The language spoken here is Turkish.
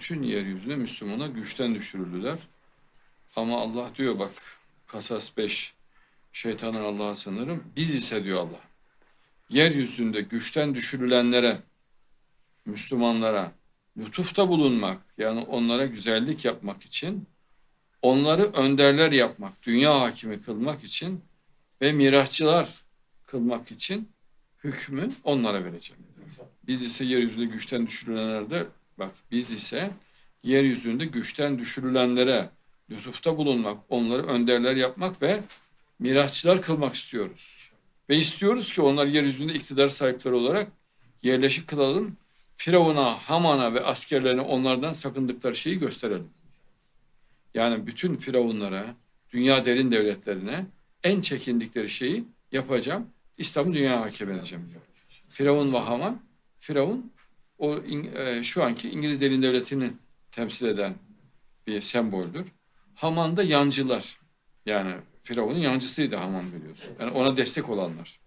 bütün yeryüzüne Müslümana güçten düşürüldüler. Ama Allah diyor bak Kasas 5 şeytanın Allah'a sınırım. Biz ise diyor Allah. Yeryüzünde güçten düşürülenlere Müslümanlara lütufta bulunmak yani onlara güzellik yapmak için onları önderler yapmak, dünya hakimi kılmak için ve mirasçılar kılmak için hükmü onlara vereceğim. Biz ise yeryüzünde güçten düşürülenlerde bak biz ise yeryüzünde güçten düşürülenlere lütufta bulunmak, onları önderler yapmak ve mirasçılar kılmak istiyoruz. Ve istiyoruz ki onlar yeryüzünde iktidar sahipleri olarak yerleşik kılalım. Firavun'a, Haman'a ve askerlerine onlardan sakındıkları şeyi gösterelim. Yani bütün firavunlara, dünya derin devletlerine en çekindikleri şeyi yapacağım. İslam'ı dünya hakim edeceğim diyor. Firavun ve Haman, Firavun o e, şu anki İngiliz derin devletini temsil eden bir semboldür. Haman da yancılar. Yani Firavun'un yancısıydı Haman biliyorsun. Yani ona destek olanlar.